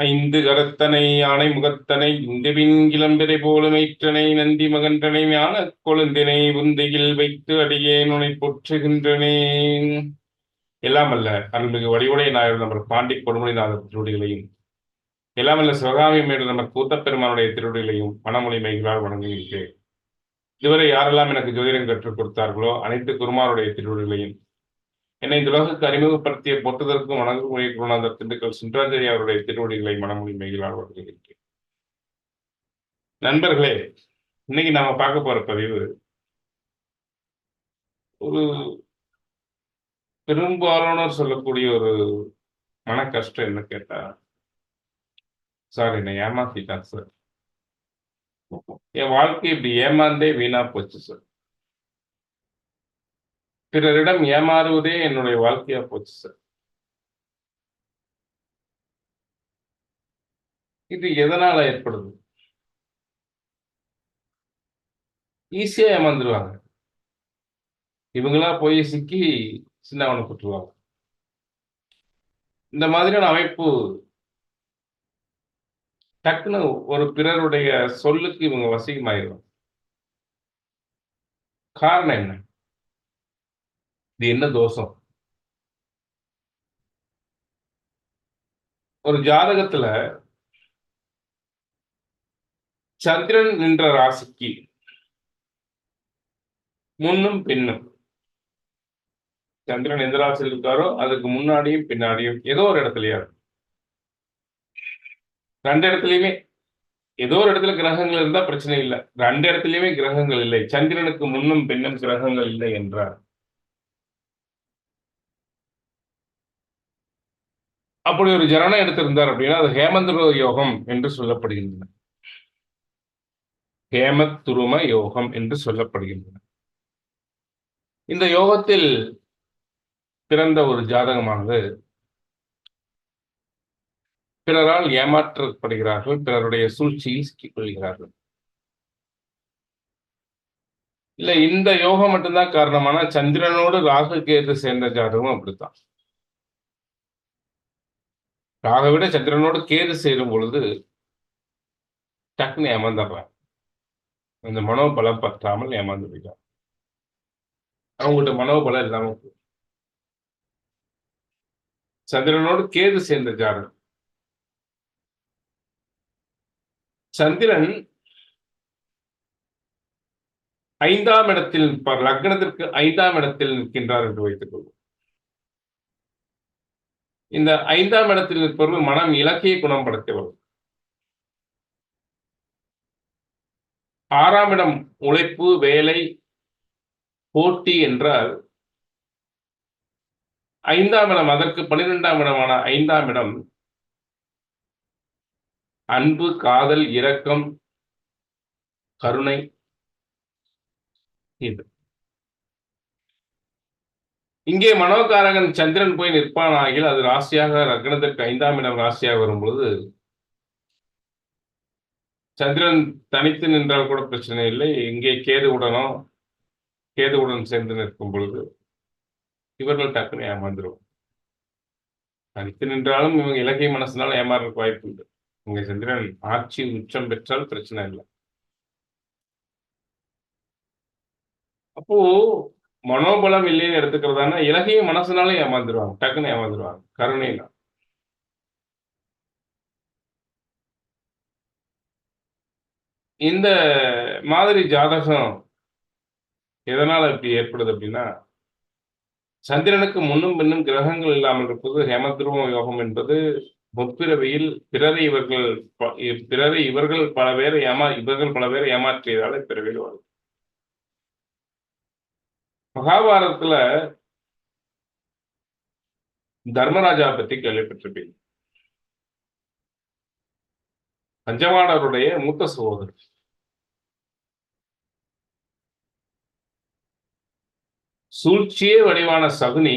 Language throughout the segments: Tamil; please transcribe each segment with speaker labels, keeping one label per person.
Speaker 1: ஐந்து கரத்தனை யானை முகத்தனை இந்துவின் கிளம்பிரை போலுமைற்றனை நந்தி மகன்றனை ஞான கொழுந்தினை உந்தையில் வைத்து அடியே நுனை போற்றுகின்றனே. எல்லாம் அல்ல அருள்மிகு வடிவுடைய நாயர் நம்பர் பாண்டி கொடுமொழிநாதர் திருவடிகளையும் எல்லாம் அல்ல சிவகாமி மேடு நம்பர் கூத்தப்பெருமானுடைய திருவடிகளையும் மனமொழி மைகளால் வணங்குகிறேன் இதுவரை யாரெல்லாம் எனக்கு ஜோதிடம் கற்றுக் கொடுத்தார்களோ அனைத்து குருமாருடைய திருவடிகளையும் என்னை இந்த உலகுக்கு அறிமுகப்படுத்திய பொத்ததற்கும் வணங்குமுறை குருநாதர் திண்டுக்கல் சுந்தராச்சாரி அவருடைய திருவடிகளை மனமொழி மைகளால் வருகிறேன் நண்பர்களே இன்னைக்கு நாம பார்க்க போற பதிவு ஒரு பெரும்பாலானோர் சொல்லக்கூடிய ஒரு மன கஷ்டம் என்ன கேட்டா சார் என்னை ஏமாத்திட்டான் சார். என் வாழ்க்கை இப்படி ஏமாந்தே வீணா போச்சு சார். பிறரிடம் ஏமாறுவதே என்னுடைய வாழ்க்கையா போச்சு சார் இது எதனால ஏற்படுது? ஈஸியா ஏமாந்துருவாங்க. இவங்களா போய் சிக்கி சின்னவனை குட்டுருவாங்க இந்த மாதிரியான அமைப்பு டக்குன்னு ஒரு பிறருடைய சொல்லுக்கு இவங்க வசிகமாயிரும். காரணம் என்ன? இது என்ன தோஷம்? ஒரு ஜாதகத்துல சந்திரன் நின்ற ராசிக்கு முன்னும் பின்னும் சந்திரன் எந்த ராசியில் இருக்காரோ அதுக்கு முன்னாடியும் பின்னாடியும் ஏதோ ஒரு இடத்துலயா இருக்கும். ரெண்டு இடத்துலயுமே ஏதோ ஒரு இடத்துல கிரகங்கள் இருந்தா பிரச்சனை இல்லை. ரெண்டு இடத்துலயுமே கிரகங்கள் இல்லை. சந்திரனுக்கு முன்னும் பின்னும் கிரகங்கள் இல்லை என்றார். அப்படி ஒரு ஜனனம் எடுத்திருந்தார் அப்படின்னா அது ஹேமந்துருவ யோகம் என்று சொல்லப்படுகின்றன. ஹேமத்துரும யோகம் என்று சொல்லப்படுகின்றன. இந்த யோகத்தில் பிறந்த ஒரு ஜாதகமானது பிறரால் ஏமாற்றப்படுகிறார்கள் பிறருடைய சூழ்ச்சியில் சிக்கிக்கொள்கிறார்கள் இல்ல இந்த யோகம் மட்டும்தான் காரணமான சந்திரனோடு ராகு கேது சேர்ந்த ஜாதகம் அப்படித்தான். ராக விட சந்திரனோடு கேது சேரும் பொழுது டக்குன்னு ஏமாந்துடுறான். அந்த மனோபலம் பற்றாமல் ஏமாந்து போயிட்டான். அவங்கள்ட்ட மனோபலம் இல்லாம சந்திரனோடு கேது சேர்ந்த ஜாதகம் சந்திரன் ஐந்தாம் இடத்தில் லக்னத்திற்கு ஐந்தாம் இடத்தில் நிற்கின்றார் என்று வைத்துக் கொள்வோம் இந்த ஐந்தாம் இடத்தில் நிற்பவர்கள் மனம் இலக்கிய குணப்படுத்தியவர்கள் ஆறாம் இடம் உழைப்பு வேலை போட்டி என்றால் ஐந்தாம் இடம் அதற்கு பன்னிரெண்டாம் இடமான ஐந்தாம் இடம் அன்பு காதல் இரக்கம் கருணை இது. இங்கே மனோகாரகன் சந்திரன் போய் நிற்பான் ஆகியில் அது ராசியாக லக்னத்திற்கு ஐந்தாம் இடம் ராசியாக வரும்பொழுது சந்திரன் தனித்து நின்றால் கூட பிரச்சனை இல்லை. இங்கே கேதுவுடனோ கேதுவுடன் சேர்ந்து நிற்கும் பொழுது இவர்கள் டக்குன்னு ஏமாந்துருவோம் தனித்து நின்றாலும் இவங்க இலக்கை மனசுனால ஏமாறதுக்கு வாய்ப்பு உண்டு. இங்க சந்திரன் ஆட்சி உச்சம் பெற்றால் பிரச்சனை இல்லை. அப்போ மனோபலம் இல்லைன்னு எடுத்துக்கிறதானா இலகையும் மனசுனாலும் ஏமாந்துருவாங்க. டக்குன்னு ஏமாந்துருவாங்க. கருணைனா இந்த மாதிரி ஜாதகம் எதனால இப்படி ஏற்படுது அப்படின்னா சந்திரனுக்கு முன்னும் பின்னும் கிரகங்கள் இல்லாமல் இருப்பது ஹேமத்ருவ யோகம் என்பது முற்பிறவியில் பிறரை இவர்கள் பிறரை இவர்கள் பல பேரை ஏமா இவர்கள் பல பேரை ஏமாற்றியதால பிறவியில் வரும் மகாபாரதத்துல தர்மராஜா பத்தி கேள்விப்பட்டிருப்பீங்க. பஞ்சமாடருடைய மூத்த சகோதரர். சூழ்ச்சியே வடிவான சகுனி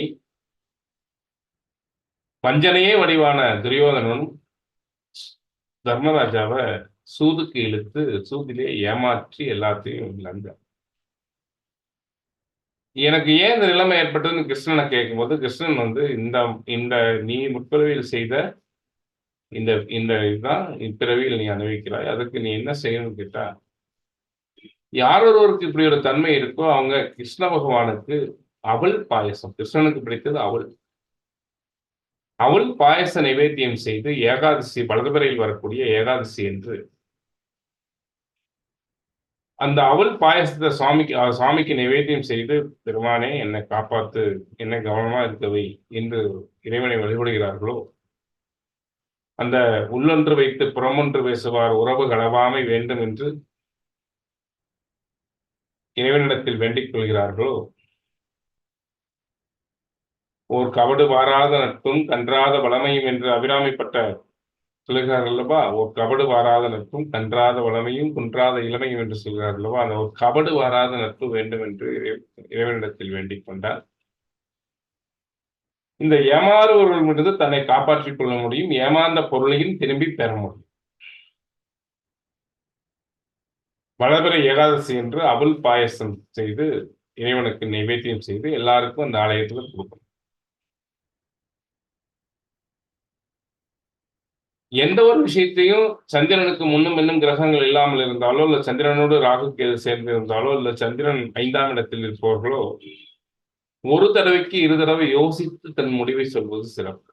Speaker 1: வஞ்சனையே வடிவான துரியோதனனும் தர்மராஜாவை சூதுக்கு இழுத்து சூதிலே ஏமாற்றி எல்லாத்தையும் இழந்தார். எனக்கு ஏன் இந்த நிலைமை ஏற்பட்டதுன்னு கிருஷ்ணனை கேட்கும்போது கிருஷ்ணன் வந்து இந்த இந்த நீ முற்பிறவியில் செய்த இந்த இந்த இதுதான் இப்பிறவியில் நீ அனுபவிக்கிறாய் அதுக்கு நீ என்ன செய்யணும்னு கேட்டா யார் ஒருவருக்கு இப்படி ஒரு தன்மை இருக்கோ அவங்க கிருஷ்ண பகவானுக்கு அவள் பாயசம் கிருஷ்ணனுக்கு பிடித்தது அவள். அவள் பாயச நைவேத்தியம் செய்து ஏகாதசி வலதுபறையில் வரக்கூடிய ஏகாதசி என்று அந்த அவள் பாயசத்தை சுவாமிக்கு சுவாமிக்கு நிவேத்தியம் செய்து பெருமானே என்னை காப்பாத்து என்னை கவனமா இருக்கவை என்று இறைவனை வழிபடுகிறார்களோ? அந்த உள்ளொன்று வைத்து புறமொன்று பேசுவார் உறவு களவாமை வேண்டும் என்று இறைவனிடத்தில் வேண்டிக் கொள்கிறார்களோ? ஓர் கவடு வாராத நட்பும் கன்றாத வளமையும் என்று அபிராமிப்பட்ட சொல்லுகிறார் அல்லவா ஒரு கபடு வாராத நட்பும் கன்றாத வளமையும் குன்றாத இளமையும் என்று சொல்கிறார் அல்லவா அந்த ஒரு கபடு வாராத நட்பு வேண்டும் என்று இறை- இறைவனிடத்தில் வேண்டிக் கொண்டார். இந்த ஏமாறுபவர்களிடமிருந்து தன்னை காப்பாற்றிக் கொள்ள முடியும் ஏமாந்த பொருளையும் திரும்பி பெற முடியும். வளர்பிறை ஏகாதசி என்று அபுல் பாயசம் செய்து இறைவனுக்கு நைவேத்தியம் செய்து எல்லாருக்கும் அந்த ஆலயத்தில் கொடுக்கணும் எந்த ஒரு விஷயத்தையும் சந்திரனுக்கு முன்னும் இன்னும் கிரகங்கள் இல்லாமல் இருந்தாலோ இல்ல சந்திரனோடு ராகு கேது சேர்ந்து இருந்தாலோ இல்ல சந்திரன் ஐந்தாம் இடத்தில் இருப்பவர்களோ ஒரு தடவைக்கு இரு தடவை யோசித்து தன் முடிவை சொல்வது சிறப்பு.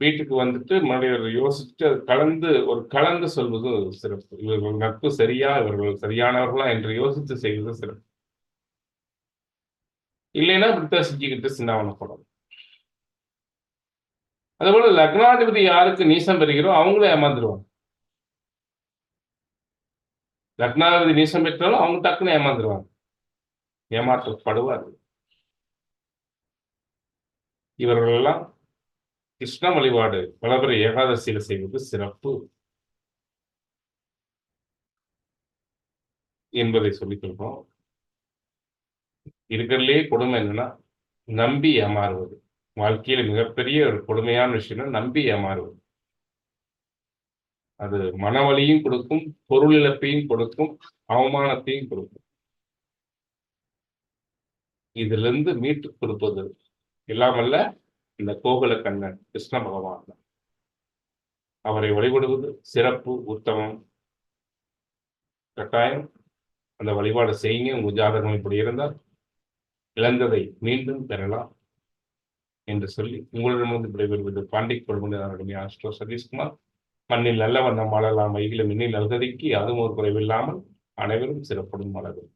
Speaker 1: வீட்டுக்கு வந்துட்டு மறுபடியும் யோசிச்சுட்டு அது கலந்து ஒரு கலந்து சொல்வது சிறப்பு. இவர்கள் நட்பு சரியா இவர்கள் சரியானவர்களா என்று யோசித்து செய்வது சிறப்பு. இல்லைன்னா இப்படித்தான் செஞ்சுக்கிட்டு சின்னாவனப்படும் அதுபோல லக்னாதிபதி யாருக்கு நீசம் பெறுகிறோ அவங்களும் ஏமாந்துருவாங்க. லக்னாதிபதி நீசம் பெற்றாலும் அவங்க டக்குன்னு ஏமாந்துருவாங்க. ஏமாற்றப்படுவார்கள். இவர்கள் எல்லாம் கிருஷ்ண வழிபாடு பலபர ஏகாதசியில செய்வது சிறப்பு. என்பதை சொல்லிக் கொள்றோம் இருக்கிறதுலே கொடுமை என்னன்னா நம்பி ஏமாறுவது. வாழ்க்கையில மிகப்பெரிய ஒரு கொடுமையான விஷயம் நம்பி ஏமாறுவது. அது மனவழியும் கொடுக்கும் பொருள் இழப்பையும் கொடுக்கும் அவமானத்தையும் கொடுக்கும். இதுல இருந்து மீட்டு கொடுப்பது இல்லாமல்ல இந்த கோகுல கண்ணன் கிருஷ்ண பகவான் தான். அவரை வழிபடுவது சிறப்பு உத்தமம். கட்டாயம் அந்த வழிபாடு செய்யுங்க. உங்கள் ஜாதகம் இப்படி இருந்தால் இழந்ததை மீண்டும் பெறலாம். என்று சொல்லி உங்களிடமிருந்து விடைபெறுவது பாண்டிக் கொள்முதல் ஆஸ்ட்ரோ சதீஷ்குமார். மண்ணில் நல்ல வண்ணம் வாழலாம் வைகளை மின்னில் அல்கதிக்கு அதுவும் ஒரு குறைவில்லாமல் அனைவரும் சிறப்படும் மலரும்